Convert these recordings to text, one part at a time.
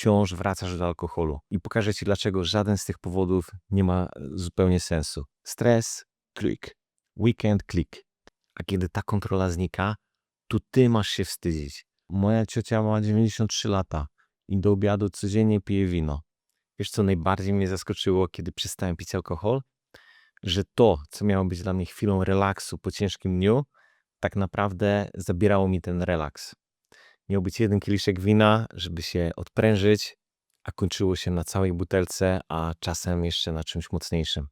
wciąż wracasz do alkoholu. I pokażę ci, dlaczego żaden z tych powodów nie ma e, zupełnie sensu. Stres, klik. Weekend, klik. A kiedy ta kontrola znika, to ty masz się wstydzić. Moja ciocia ma 93 lata i do obiadu codziennie pije wino. Wiesz, co najbardziej mnie zaskoczyło, kiedy przestałem pić alkohol? Że to, co miało być dla mnie chwilą relaksu po ciężkim dniu, tak naprawdę zabierało mi ten relaks. Miał być jeden kieliszek wina, żeby się odprężyć, a kończyło się na całej butelce, a czasem jeszcze na czymś mocniejszym.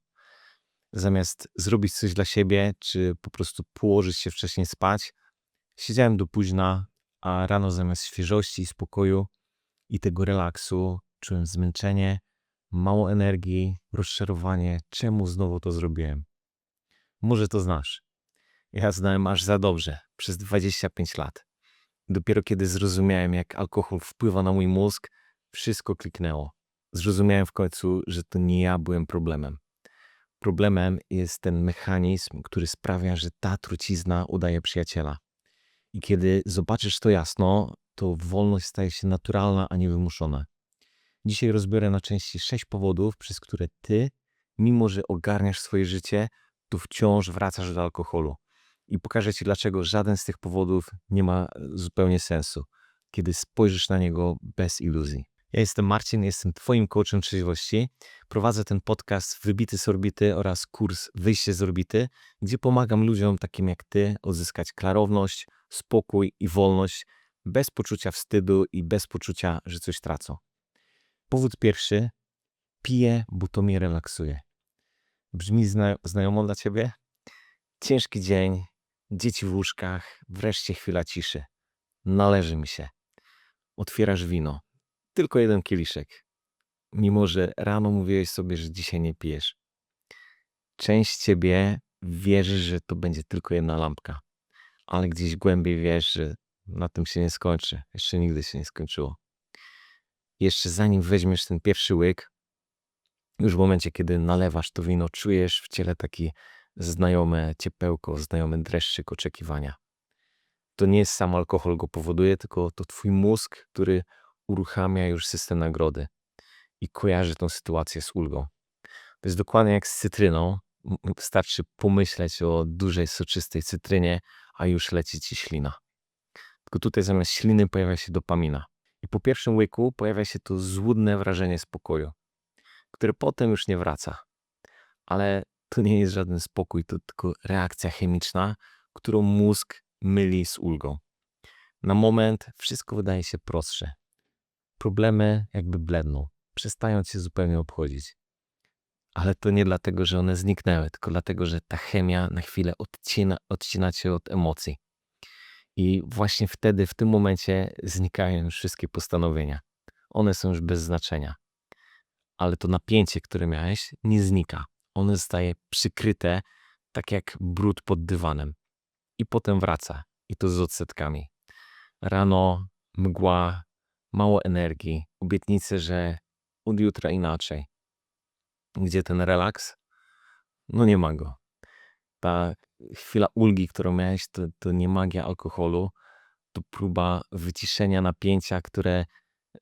Zamiast zrobić coś dla siebie, czy po prostu położyć się wcześniej spać, siedziałem do późna, a rano zamiast świeżości i spokoju i tego relaksu czułem zmęczenie, mało energii, rozczarowanie. Czemu znowu to zrobiłem? Może to znasz. Ja znałem aż za dobrze, przez 25 lat. Dopiero kiedy zrozumiałem, jak alkohol wpływa na mój mózg, wszystko kliknęło. Zrozumiałem w końcu, że to nie ja byłem problemem. Problemem jest ten mechanizm, który sprawia, że ta trucizna udaje przyjaciela. I kiedy zobaczysz to jasno, to wolność staje się naturalna, a nie wymuszona. Dzisiaj rozbiorę na części sześć powodów, przez które ty, mimo że ogarniasz swoje życie, to wciąż wracasz do alkoholu. I pokażę ci, dlaczego żaden z tych powodów nie ma e, zupełnie sensu, kiedy spojrzysz na niego bez iluzji. Ja jestem Marcin, jestem Twoim coachem trzeźwości. Prowadzę ten podcast Wybity z orbity oraz kurs Wyjście z orbity, gdzie pomagam ludziom takim jak Ty odzyskać klarowność, spokój i wolność bez poczucia wstydu i bez poczucia, że coś tracą. Powód pierwszy: piję, bo to mnie relaksuje. Brzmi zna znajomo dla Ciebie? Ciężki dzień, dzieci w łóżkach, wreszcie chwila ciszy. Należy mi się. Otwierasz wino tylko jeden kieliszek. Mimo, że rano mówiłeś sobie, że dzisiaj nie pijesz. Część ciebie wierzy, że to będzie tylko jedna lampka, ale gdzieś głębiej wiesz, że na tym się nie skończy. Jeszcze nigdy się nie skończyło. Jeszcze zanim weźmiesz ten pierwszy łyk, już w momencie, kiedy nalewasz to wino, czujesz w ciele taki znajome ciepełko, znajomy dreszczyk oczekiwania. To nie jest sam alkohol go powoduje, tylko to twój mózg, który uruchamia już system nagrody i kojarzy tą sytuację z ulgą. To jest dokładnie jak z cytryną. Wystarczy pomyśleć o dużej, soczystej cytrynie, a już leci ci ślina. Tylko tutaj zamiast śliny pojawia się dopamina. I po pierwszym łyku pojawia się to złudne wrażenie spokoju, które potem już nie wraca. Ale to nie jest żaden spokój, to tylko reakcja chemiczna, którą mózg myli z ulgą. Na moment wszystko wydaje się prostsze, problemy jakby bledną, przestają cię zupełnie obchodzić. Ale to nie dlatego, że one zniknęły, tylko dlatego, że ta chemia na chwilę odcina, odcina cię od emocji. I właśnie wtedy, w tym momencie znikają już wszystkie postanowienia. One są już bez znaczenia. Ale to napięcie, które miałeś, nie znika. Ono zostaje przykryte, tak jak brud pod dywanem. I potem wraca. I to z odsetkami. Rano mgła, mało energii, obietnice, że od jutra inaczej. Gdzie ten relaks? No nie ma go. Ta chwila ulgi, którą miałeś, to, to nie magia alkoholu, to próba wyciszenia napięcia, które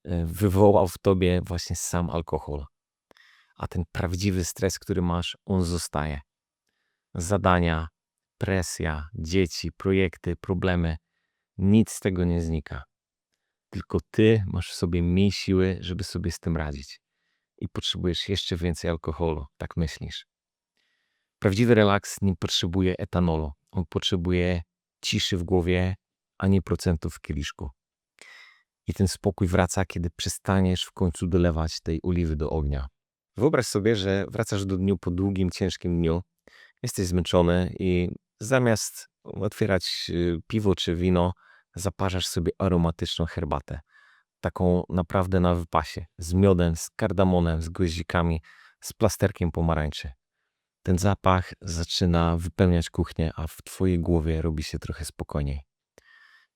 e, wywołał w tobie właśnie sam alkohol. A ten prawdziwy stres, który masz, on zostaje. Zadania, presja, dzieci, projekty, problemy, nic z tego nie znika. Tylko ty masz w sobie mniej siły, żeby sobie z tym radzić. I potrzebujesz jeszcze więcej alkoholu, tak myślisz. Prawdziwy relaks nie potrzebuje etanolu. On potrzebuje ciszy w głowie, a nie procentów w kieliszku. I ten spokój wraca, kiedy przestaniesz w końcu dolewać tej oliwy do ognia. Wyobraź sobie, że wracasz do dniu po długim, ciężkim dniu, jesteś zmęczony i zamiast otwierać y, piwo czy wino, zaparzasz sobie aromatyczną herbatę. Taką naprawdę na wypasie. Z miodem, z kardamonem, z goździkami, z plasterkiem pomarańczy. Ten zapach zaczyna wypełniać kuchnię, a w twojej głowie robi się trochę spokojniej.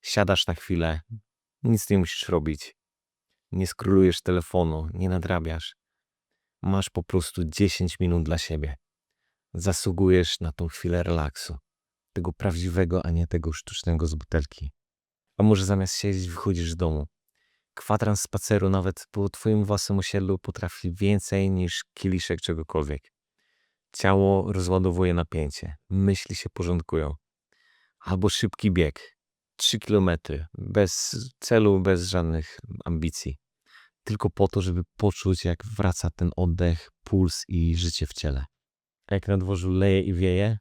Siadasz na chwilę, nic nie musisz robić. Nie skrólujesz telefonu, nie nadrabiasz. Masz po prostu 10 minut dla siebie. Zasługujesz na tą chwilę relaksu. Tego prawdziwego, a nie tego sztucznego z butelki. A może zamiast siedzieć, wychodzisz z domu. kwadrans spaceru nawet po twoim własnym osiedlu potrafi więcej niż kieliszek czegokolwiek. Ciało rozładowuje napięcie, myśli się porządkują. Albo szybki bieg, 3 kilometry, bez celu, bez żadnych ambicji. Tylko po to, żeby poczuć, jak wraca ten oddech, puls i życie w ciele. A jak na dworzu leje i wieje,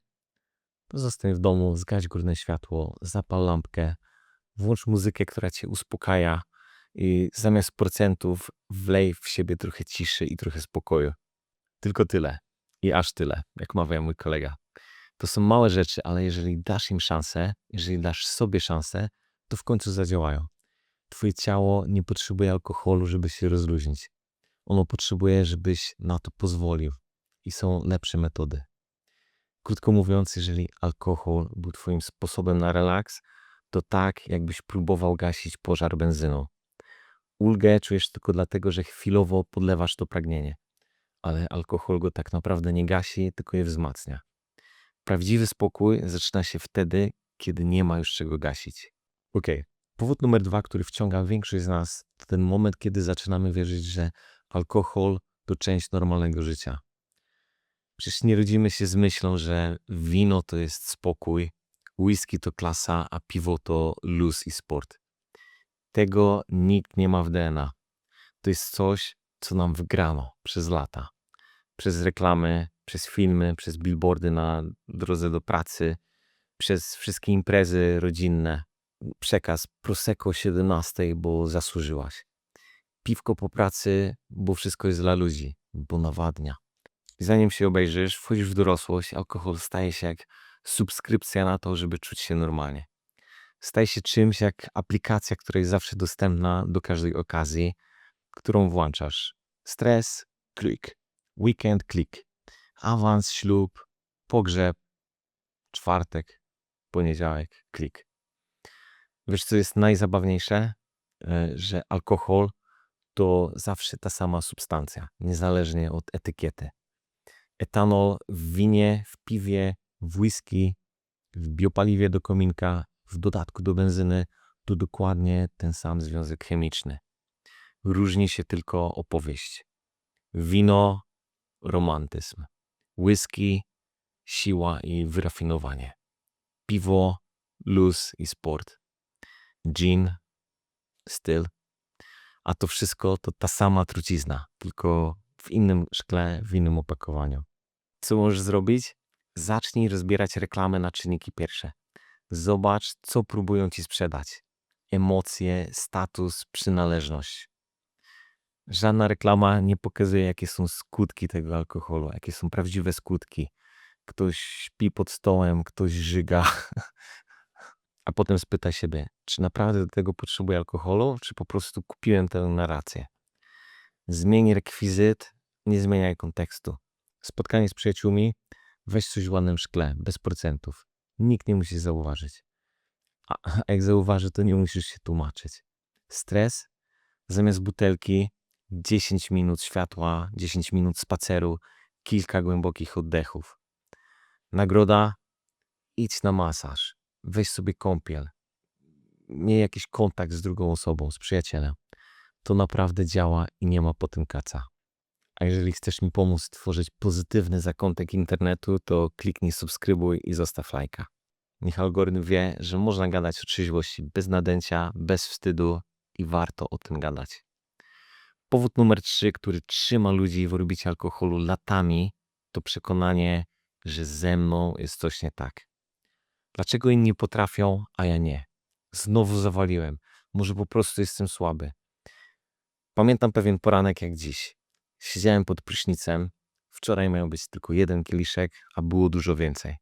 to zostań w domu, zgaś górne światło, zapal lampkę, włącz muzykę, która cię uspokaja i zamiast procentów wlej w siebie trochę ciszy i trochę spokoju. Tylko tyle. I aż tyle, jak mawia mój kolega. To są małe rzeczy, ale jeżeli dasz im szansę, jeżeli dasz sobie szansę, to w końcu zadziałają. Twoje ciało nie potrzebuje alkoholu, żeby się rozluźnić. Ono potrzebuje, żebyś na to pozwolił. I są lepsze metody. Krótko mówiąc, jeżeli alkohol był Twoim sposobem na relaks, to tak, jakbyś próbował gasić pożar benzyną. Ulgę czujesz tylko dlatego, że chwilowo podlewasz to pragnienie, ale alkohol go tak naprawdę nie gasi, tylko je wzmacnia. Prawdziwy spokój zaczyna się wtedy, kiedy nie ma już czego gasić. Ok, powód numer dwa, który wciąga większość z nas, to ten moment, kiedy zaczynamy wierzyć, że alkohol to część normalnego życia. Przecież nie rodzimy się z myślą, że wino to jest spokój, whisky to klasa, a piwo to luz i sport. Tego nikt nie ma w DNA. To jest coś, co nam wygrano przez lata. Przez reklamy, przez filmy, przez billboardy na drodze do pracy, przez wszystkie imprezy rodzinne. Przekaz Prosecco 17, bo zasłużyłaś. Piwko po pracy, bo wszystko jest dla ludzi, bo nawadnia. Zanim się obejrzysz, wchodzisz w dorosłość, alkohol staje się jak subskrypcja na to, żeby czuć się normalnie. Staje się czymś jak aplikacja, która jest zawsze dostępna do każdej okazji, którą włączasz. Stres, klik. Weekend, klik. Awans, ślub, pogrzeb, czwartek, poniedziałek, klik. Wiesz, co jest najzabawniejsze? E, Że alkohol to zawsze ta sama substancja, niezależnie od etykiety. Etanol w winie, w piwie, w whisky, w biopaliwie do kominka, w dodatku do benzyny to dokładnie ten sam związek chemiczny. Różni się tylko opowieść. Wino romantyzm, whisky siła i wyrafinowanie, piwo luz i sport, gin styl, a to wszystko to ta sama trucizna, tylko w innym szkle, w innym opakowaniu. Co możesz zrobić? Zacznij rozbierać reklamy na czynniki pierwsze. Zobacz, co próbują ci sprzedać. Emocje, status, przynależność. Żadna reklama nie pokazuje, jakie są skutki tego alkoholu, jakie są prawdziwe skutki. Ktoś śpi pod stołem, ktoś żyga. A potem spyta siebie, czy naprawdę do tego potrzebuję alkoholu, czy po prostu kupiłem tę narrację. Zmień rekwizyt, nie zmieniaj kontekstu. Spotkanie z przyjaciółmi, weź coś w ładnym szkle, bez procentów. Nikt nie musi zauważyć. A a jak zauważy, to nie musisz się tłumaczyć. Stres, zamiast butelki, 10 minut światła, 10 minut spaceru, kilka głębokich oddechów. Nagroda, idź na masaż, weź sobie kąpiel, miej jakiś kontakt z drugą osobą, z przyjacielem. To naprawdę działa i nie ma po tym kaca. A jeżeli chcesz mi pomóc stworzyć pozytywny zakątek internetu, to kliknij subskrybuj i zostaw lajka. Niech algorytm wie, że można gadać o trzeźwości bez nadęcia, bez wstydu i warto o tym gadać. Powód numer trzy, który trzyma ludzi w orbicie alkoholu latami, to przekonanie, że ze mną jest coś nie tak. Dlaczego inni potrafią, a ja nie? Znowu zawaliłem. Może po prostu jestem słaby. Pamiętam pewien poranek jak dziś. Siedziałem pod prysznicem. Wczoraj miał być tylko jeden kieliszek, a było dużo więcej.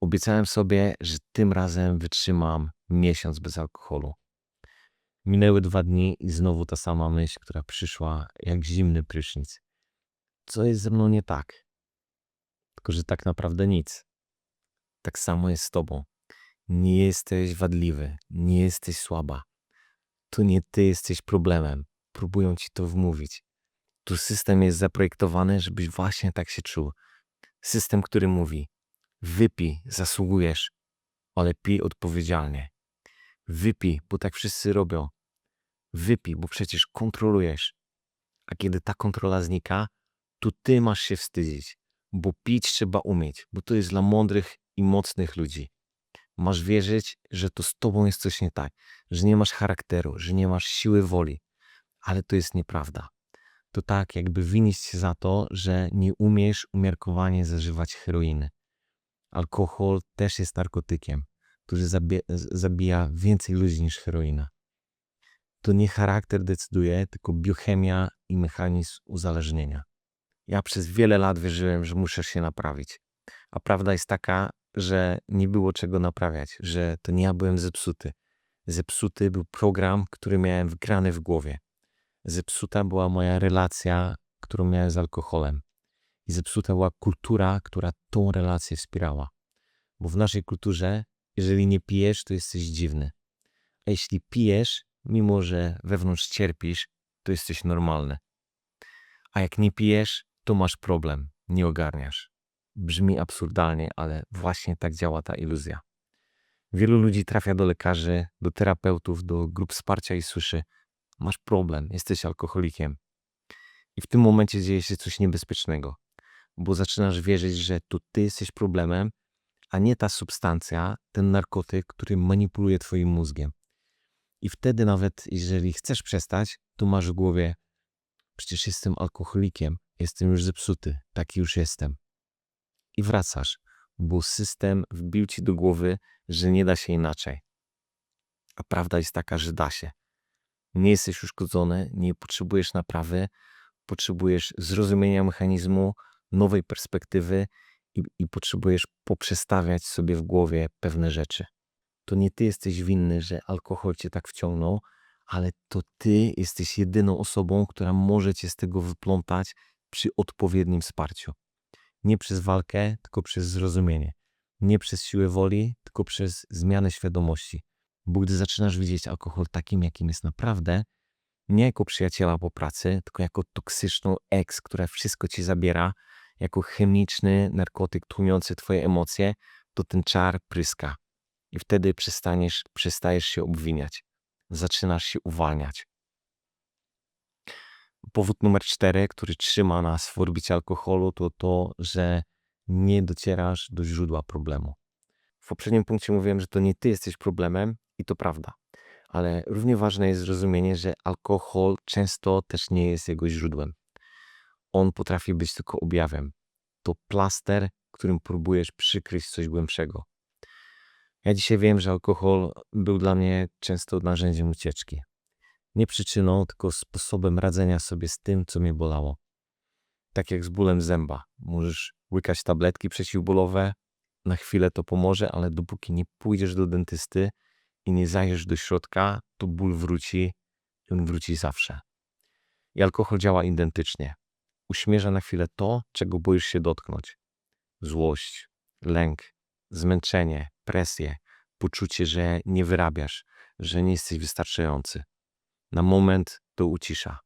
Obiecałem sobie, że tym razem wytrzymam miesiąc bez alkoholu. Minęły dwa dni i znowu ta sama myśl, która przyszła jak zimny prysznic. Co jest ze mną nie tak? Tylko, że tak naprawdę nic. Tak samo jest z tobą. Nie jesteś wadliwy, nie jesteś słaba. To nie ty jesteś problemem. Próbują ci to wmówić. Tu system jest zaprojektowany, żebyś właśnie tak się czuł. System, który mówi: wypij, zasługujesz, ale pij odpowiedzialnie. Wypij, bo tak wszyscy robią. wypij, bo przecież kontrolujesz. A kiedy ta kontrola znika, to ty masz się wstydzić, bo pić trzeba umieć, bo to jest dla mądrych i mocnych ludzi. Masz wierzyć, że to z tobą jest coś nie tak, że nie masz charakteru, że nie masz siły woli. Ale to jest nieprawda. To tak, jakby winić się za to, że nie umiesz umiarkowanie zażywać heroiny. Alkohol też jest narkotykiem, który zabie- z- zabija więcej ludzi niż heroina. To nie charakter decyduje, tylko biochemia i mechanizm uzależnienia. Ja przez wiele lat wierzyłem, że muszę się naprawić. A prawda jest taka, że nie było czego naprawiać, że to nie ja byłem zepsuty. Zepsuty był program, który miałem wgrany w głowie. Zepsuta była moja relacja, którą miałem z alkoholem. I zepsuta była kultura, która tą relację wspierała. Bo w naszej kulturze, jeżeli nie pijesz, to jesteś dziwny. A jeśli pijesz, mimo że wewnątrz cierpisz, to jesteś normalny. A jak nie pijesz, to masz problem, nie ogarniasz. Brzmi absurdalnie, ale właśnie tak działa ta iluzja. Wielu ludzi trafia do lekarzy, do terapeutów, do grup wsparcia i słyszy: Masz problem, jesteś alkoholikiem. I w tym momencie dzieje się coś niebezpiecznego, bo zaczynasz wierzyć, że to ty jesteś problemem, a nie ta substancja, ten narkotyk, który manipuluje twoim mózgiem. I wtedy nawet jeżeli chcesz przestać, to masz w głowie, przecież jestem alkoholikiem, jestem już zepsuty, taki już jestem. I wracasz, bo system wbił ci do głowy, że nie da się inaczej. A prawda jest taka, że da się. Nie jesteś uszkodzony, nie potrzebujesz naprawy, potrzebujesz zrozumienia mechanizmu, nowej perspektywy i, i potrzebujesz poprzestawiać sobie w głowie pewne rzeczy to nie ty jesteś winny, że alkohol cię tak wciągnął, ale to ty jesteś jedyną osobą, która może cię z tego wyplątać przy odpowiednim wsparciu. Nie przez walkę, tylko przez zrozumienie. Nie przez siłę woli, tylko przez zmianę świadomości. Bo gdy zaczynasz widzieć alkohol takim, jakim jest naprawdę, nie jako przyjaciela po pracy, tylko jako toksyczną ex, która wszystko ci zabiera, jako chemiczny narkotyk tłumiący twoje emocje, to ten czar pryska i wtedy przestaniesz, przestajesz się obwiniać. Zaczynasz się uwalniać. Powód numer cztery, który trzyma nas w orbicie alkoholu, to to, że nie docierasz do źródła problemu. W poprzednim punkcie mówiłem, że to nie ty jesteś problemem i to prawda. Ale równie ważne jest zrozumienie, że alkohol często też nie jest jego źródłem. On potrafi być tylko objawem. To plaster, którym próbujesz przykryć coś głębszego. Ja dzisiaj wiem, że alkohol był dla mnie często narzędziem ucieczki. Nie przyczyną, tylko sposobem radzenia sobie z tym, co mnie bolało. Tak jak z bólem zęba. Możesz łykać tabletki przeciwbólowe, na chwilę to pomoże, ale dopóki nie pójdziesz do dentysty i nie zajrzysz do środka, to ból wróci i on wróci zawsze. I alkohol działa identycznie. Uśmierza na chwilę to, czego boisz się dotknąć. Złość, lęk, zmęczenie, presję, poczucie, że nie wyrabiasz, że nie jesteś wystarczający. Na moment to ucisza,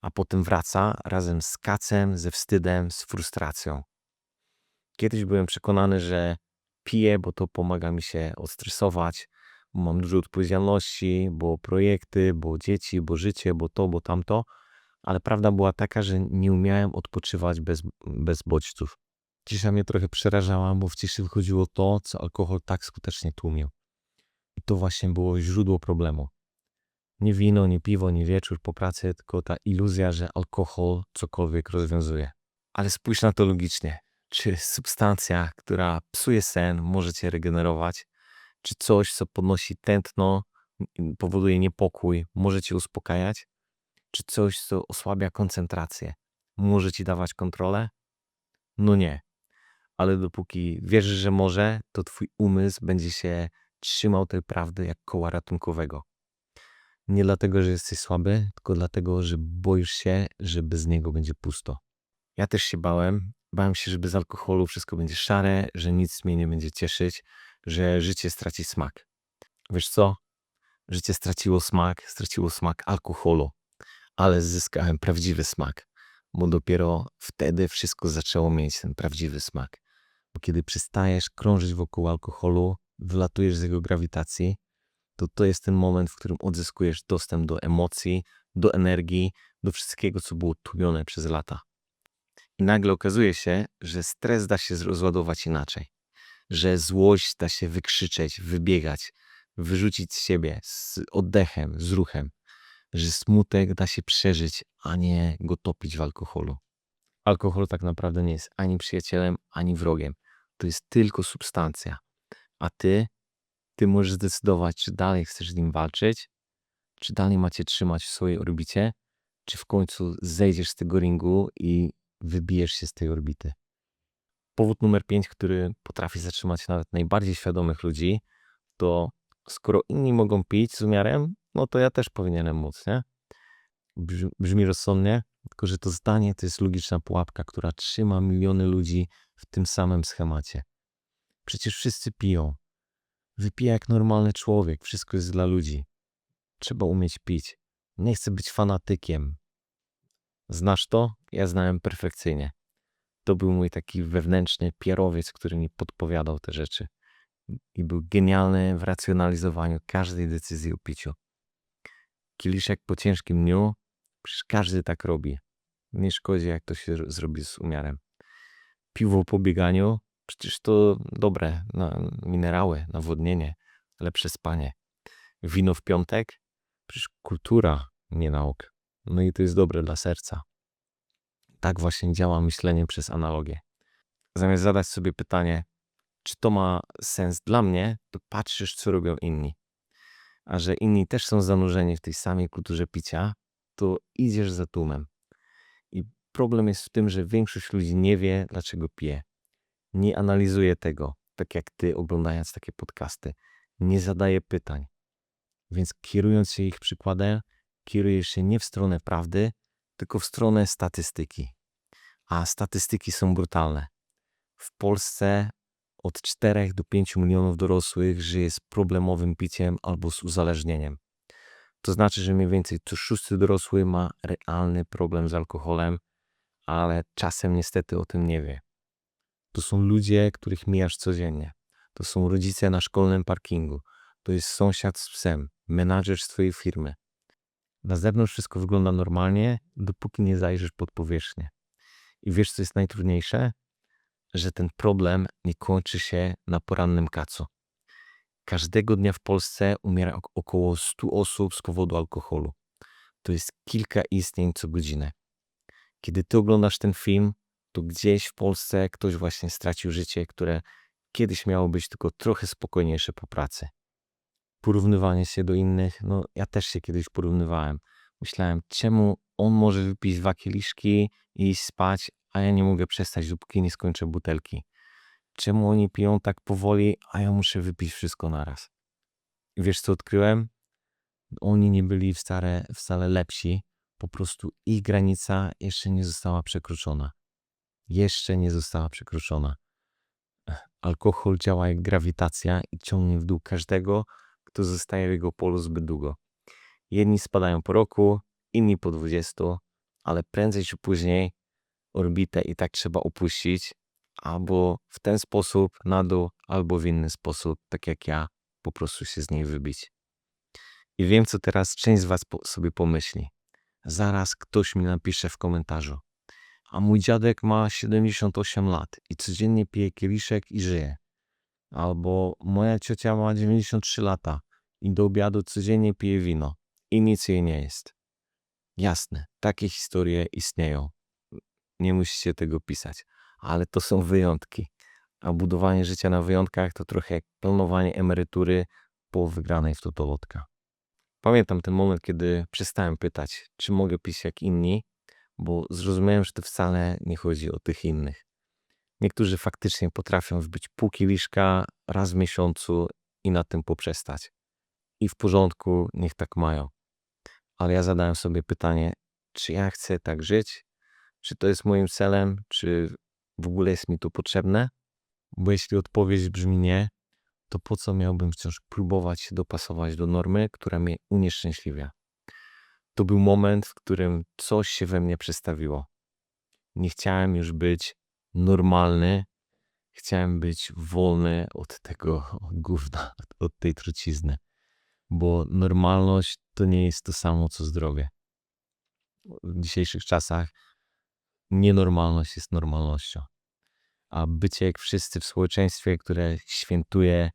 a potem wraca razem z kacem, ze wstydem, z frustracją. Kiedyś byłem przekonany, że piję, bo to pomaga mi się odstresować, bo mam dużo odpowiedzialności, bo projekty, bo dzieci, bo życie, bo to, bo tamto, ale prawda była taka, że nie umiałem odpoczywać bez, bez bodźców. Cisza mnie trochę przerażała, bo w ciszy wychodziło to, co alkohol tak skutecznie tłumił. I to właśnie było źródło problemu. Nie wino, nie piwo, nie wieczór po pracy, tylko ta iluzja, że alkohol cokolwiek rozwiązuje. Ale spójrz na to logicznie. Czy substancja, która psuje sen, może cię regenerować? Czy coś, co podnosi tętno, powoduje niepokój, może cię uspokajać? Czy coś, co osłabia koncentrację, może ci dawać kontrolę? No nie ale dopóki wierzysz, że może, to twój umysł będzie się trzymał tej prawdy jak koła ratunkowego. Nie dlatego, że jesteś słaby, tylko dlatego, że boisz się, że bez niego będzie pusto. Ja też się bałem. Bałem się, że bez alkoholu wszystko będzie szare, że nic mnie nie będzie cieszyć, że życie straci smak. Wiesz co? Życie straciło smak, straciło smak alkoholu, ale zyskałem prawdziwy smak, bo dopiero wtedy wszystko zaczęło mieć ten prawdziwy smak. Bo kiedy przestajesz krążyć wokół alkoholu, wylatujesz z jego grawitacji, to to jest ten moment, w którym odzyskujesz dostęp do emocji, do energii, do wszystkiego, co było tłumione przez lata. I nagle okazuje się, że stres da się rozładować inaczej, że złość da się wykrzyczeć, wybiegać, wyrzucić z siebie z oddechem, z ruchem, że smutek da się przeżyć, a nie go topić w alkoholu. Alkohol tak naprawdę nie jest ani przyjacielem, ani wrogiem. To jest tylko substancja. A ty, ty możesz zdecydować, czy dalej chcesz z nim walczyć, czy dalej macie trzymać w swojej orbicie, czy w końcu zejdziesz z tego ringu i wybijesz się z tej orbity. Powód numer 5, który potrafi zatrzymać nawet najbardziej świadomych ludzi, to skoro inni mogą pić z umiarem, no to ja też powinienem móc, nie? Brzmi, rozsądnie, tylko że to zdanie to jest logiczna pułapka, która trzyma miliony ludzi w tym samym schemacie. Przecież wszyscy piją. Wypija jak normalny człowiek, wszystko jest dla ludzi. Trzeba umieć pić. Nie chcę być fanatykiem. Znasz to? Ja znałem perfekcyjnie. To był mój taki wewnętrzny pierowiec, który mi podpowiadał te rzeczy. I był genialny w racjonalizowaniu każdej decyzji o piciu. Kieliszek po ciężkim dniu, przecież każdy tak robi. Nie szkodzi, jak to się zrobi z umiarem. Piwo po bieganiu, przecież to dobre na minerały, nawodnienie, lepsze spanie. Wino w piątek, przecież kultura, nie nauk. No i to jest dobre dla serca. Tak właśnie działa myślenie przez analogię. Zamiast zadać sobie pytanie, czy to ma sens dla mnie, to patrzysz, co robią inni. A że inni też są zanurzeni w tej samej kulturze picia, to idziesz za tłumem. I problem jest w tym, że większość ludzi nie wie, dlaczego pije. Nie analizuje tego, tak jak ty, oglądając takie podcasty. Nie zadaje pytań. Więc kierując się ich przykładem, kierujesz się nie w stronę prawdy, tylko w stronę statystyki. A statystyki są brutalne. W Polsce od 4 do 5 milionów dorosłych żyje z problemowym piciem albo z uzależnieniem. To znaczy, że mniej więcej co szósty dorosły ma realny problem z alkoholem, ale czasem niestety o tym nie wie. To są ludzie, których mijasz codziennie. To są rodzice na szkolnym parkingu. To jest sąsiad z psem, menadżer z twojej firmy. Na zewnątrz wszystko wygląda normalnie, dopóki nie zajrzysz pod powierzchnię. I wiesz, co jest najtrudniejsze? Że ten problem nie kończy się na porannym kacu. Każdego dnia w Polsce umiera około 100 osób z powodu alkoholu. To jest kilka istnień co godzinę. Kiedy ty oglądasz ten film, to gdzieś w Polsce ktoś właśnie stracił życie, które kiedyś miało być tylko trochę spokojniejsze po pracy. Porównywanie się do innych, no ja też się kiedyś porównywałem. Myślałem, czemu on może wypić dwa kieliszki i iść spać, a ja nie mogę przestać, dopóki nie skończę butelki. Czemu oni piją tak powoli, a ja muszę wypić wszystko naraz. I wiesz co odkryłem? Oni nie byli wcale, wcale lepsi, po prostu ich granica jeszcze nie została przekroczona. Jeszcze nie została przekroczona. Alkohol działa jak grawitacja i ciągnie w dół każdego, kto zostaje w jego polu zbyt długo. Jedni spadają po roku, inni po 20, ale prędzej czy później orbitę i tak trzeba opuścić, albo w ten sposób na dół, albo w inny sposób, tak jak ja, po prostu się z niej wybić. I wiem, co teraz część z Was po sobie pomyśli. Zaraz ktoś mi napisze w komentarzu. A mój dziadek ma 78 lat i codziennie pije kieliszek i żyje. Albo moja ciocia ma 93 lata i do obiadu codziennie pije wino i nic jej nie jest. Jasne, takie historie istnieją. Nie musicie tego pisać, ale to są wyjątki. A budowanie życia na wyjątkach to trochę jak planowanie emerytury po wygranej w totolotka. Pamiętam ten moment, kiedy przestałem pytać, czy mogę pić jak inni, bo zrozumiałem, że to wcale nie chodzi o tych innych. Niektórzy faktycznie potrafią wbić pół kieliszka raz w miesiącu i na tym poprzestać. I w porządku, niech tak mają. Ale ja zadałem sobie pytanie, czy ja chcę tak żyć? Czy to jest moim celem? Czy w ogóle jest mi to potrzebne? Bo jeśli odpowiedź brzmi nie, to po co miałbym wciąż próbować się dopasować do normy, która mnie unieszczęśliwia? To był moment, w którym coś się we mnie przestawiło. Nie chciałem już być normalny, chciałem być wolny od tego gówna, od tej trucizny. bo normalność to nie jest to samo co zdrowie. W dzisiejszych czasach nienormalność jest normalnością. A bycie jak wszyscy w społeczeństwie, które świętuje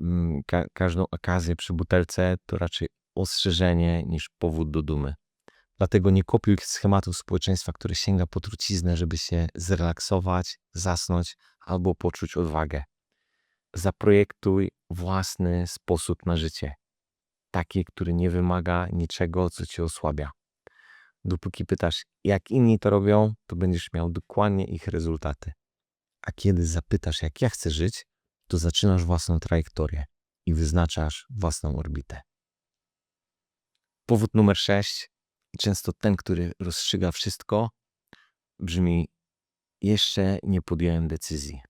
mm, ka każdą okazję przy butelce, to raczej ostrzeżenie niż powód do dumy. Dlatego nie kopiuj schematów społeczeństwa, które sięga po truciznę, żeby się zrelaksować, zasnąć albo poczuć odwagę. Zaprojektuj własny sposób na życie. Taki, który nie wymaga niczego, co cię osłabia. Dopóki pytasz, jak inni to robią, to będziesz miał dokładnie ich rezultaty. A kiedy zapytasz, jak ja chcę żyć, to zaczynasz własną trajektorię i wyznaczasz własną orbitę. Powód numer 6, często ten, który rozstrzyga wszystko, brzmi: Jeszcze nie podjąłem decyzji.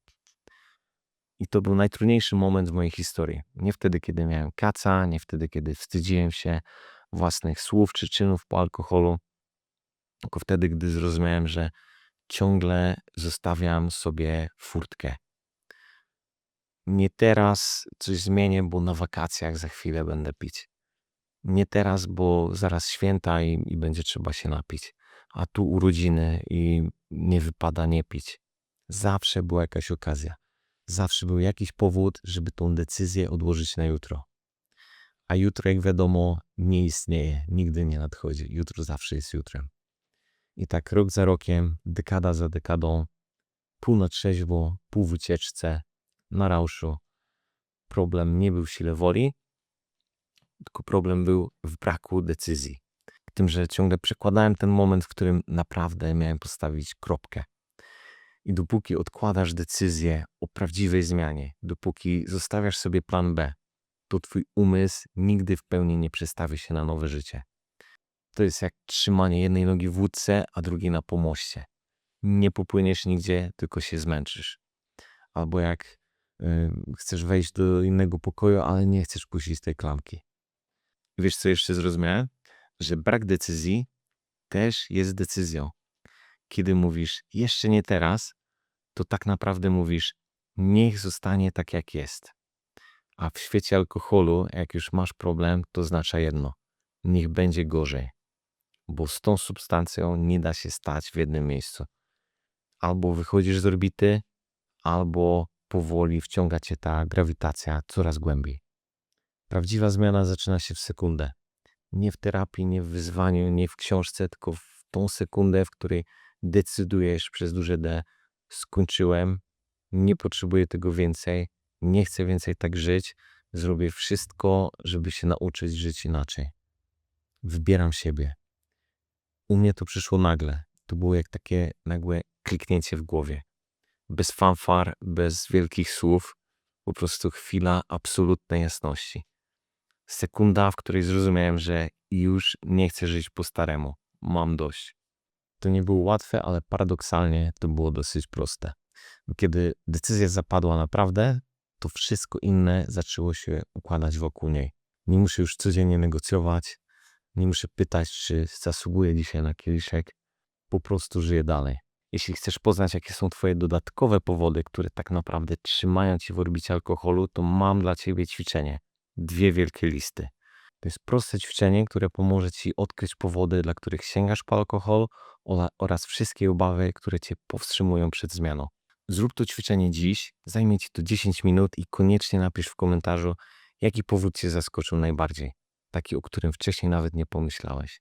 I to był najtrudniejszy moment w mojej historii. Nie wtedy, kiedy miałem kaca, nie wtedy, kiedy wstydziłem się własnych słów czy czynów po alkoholu, tylko wtedy, gdy zrozumiałem, że ciągle zostawiam sobie furtkę. Nie teraz coś zmienię, bo na wakacjach za chwilę będę pić. Nie teraz, bo zaraz święta i, i będzie trzeba się napić. A tu urodziny i nie wypada nie pić. Zawsze była jakaś okazja. Zawsze był jakiś powód, żeby tą decyzję odłożyć na jutro. A jutro, jak wiadomo, nie istnieje, nigdy nie nadchodzi. Jutro zawsze jest jutrem. I tak rok za rokiem, dekada za dekadą, pół na trzeźwo, pół w wycieczce, na rauszu. Problem nie był w sile woli, tylko problem był w braku decyzji. W tym, że ciągle przekładałem ten moment, w którym naprawdę miałem postawić kropkę. I dopóki odkładasz decyzję o prawdziwej zmianie, dopóki zostawiasz sobie plan B, to twój umysł nigdy w pełni nie przestawi się na nowe życie. To jest jak trzymanie jednej nogi w łódce, a drugiej na pomoście. Nie popłyniesz nigdzie, tylko się zmęczysz. Albo jak y, chcesz wejść do innego pokoju, ale nie chcesz puścić tej klamki. Wiesz, co jeszcze zrozumiałem? Że brak decyzji też jest decyzją. Kiedy mówisz jeszcze nie teraz, to tak naprawdę mówisz niech zostanie tak jak jest. A w świecie alkoholu, jak już masz problem, to oznacza jedno: niech będzie gorzej. Bo z tą substancją nie da się stać w jednym miejscu. Albo wychodzisz z orbity, albo powoli wciąga cię ta grawitacja coraz głębiej. Prawdziwa zmiana zaczyna się w sekundę. Nie w terapii, nie w wyzwaniu, nie w książce, tylko w tą sekundę, w której decydujesz przez duże D, skończyłem, nie potrzebuję tego więcej, nie chcę więcej tak żyć, zrobię wszystko, żeby się nauczyć żyć inaczej. Wybieram siebie. U mnie to przyszło nagle. To było jak takie nagłe kliknięcie w głowie. Bez fanfar, bez wielkich słów, po prostu chwila absolutnej jasności. Sekunda, w której zrozumiałem, że już nie chcę żyć po staremu. Mam dość. To nie było łatwe, ale paradoksalnie to było dosyć proste. Kiedy decyzja zapadła naprawdę, to wszystko inne zaczęło się układać wokół niej. Nie muszę już codziennie negocjować, nie muszę pytać, czy zasługuję dzisiaj na kieliszek. Po prostu żyję dalej. Jeśli chcesz poznać, jakie są Twoje dodatkowe powody, które tak naprawdę trzymają Cię w orbicie alkoholu, to mam dla Ciebie ćwiczenie. Dwie wielkie listy. To jest proste ćwiczenie, które pomoże Ci odkryć powody, dla których sięgasz po alkohol oraz wszystkie obawy, które Cię powstrzymują przed zmianą. Zrób to ćwiczenie dziś, zajmie Ci to 10 minut i koniecznie napisz w komentarzu, jaki powód Cię zaskoczył najbardziej. Taki, o którym wcześniej nawet nie pomyślałeś.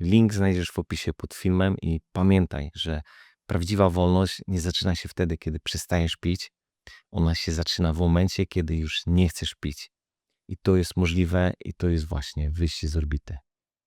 Link znajdziesz w opisie pod filmem i pamiętaj, że prawdziwa wolność nie zaczyna się wtedy, kiedy przestajesz pić. Ona się zaczyna w momencie, kiedy już nie chcesz pić. I to jest możliwe i to jest właśnie wyjście z orbity.